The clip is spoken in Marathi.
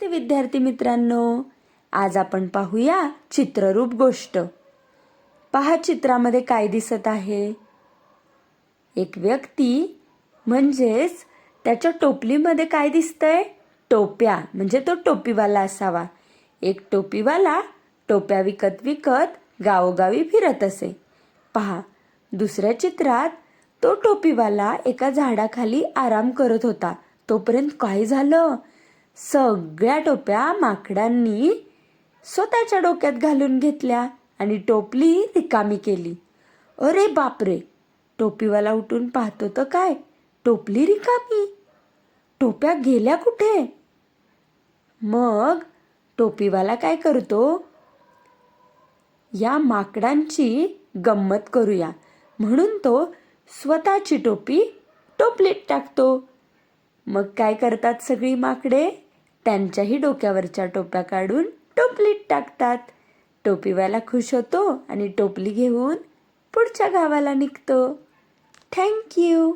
ते विद्यार्थी मित्रांनो. आज आपण पाहूया चित्ररूप गोष्ट. पहा चित्रामध्ये काय दिसत आहे. एक व्यक्ती म्हणजेच त्याच्या टोपलीमध्ये काय दिसतंय? टोप्या म्हणजे तो टोपीवाला असावा. एक टोपीवाला टोप्या विकत विकत गावोगावी फिरत असे. पहा दुसऱ्या चित्रात तो टोपीवाला एका झाडाखाली आराम करत होता. तोपर्यंत काय झालं? सगळ्या टोप्या माकडांनी स्वतःच्या डोक्यात घालून घेतल्या आणि टोपली रिकामी केली. अरे बापरे टोपीवाला उठून पाहतो तर काय? टोपली रिकामी. टोप्या गेल्या कुठे? मग टोपीवाला काय करतो? या माकडांची गंमत करूया. म्हणून तो स्वतःची टोपी टोपलीत टाकतो. मग काय करतात सगळी माकडे? त्यांच्याही डोक्यावरच्या टोप्या काढून टोपलीत टाकतात. टोपीवाला खुश होतो आणि टोपली घेऊन पुढच्या गावाला निघतो. थँक्यू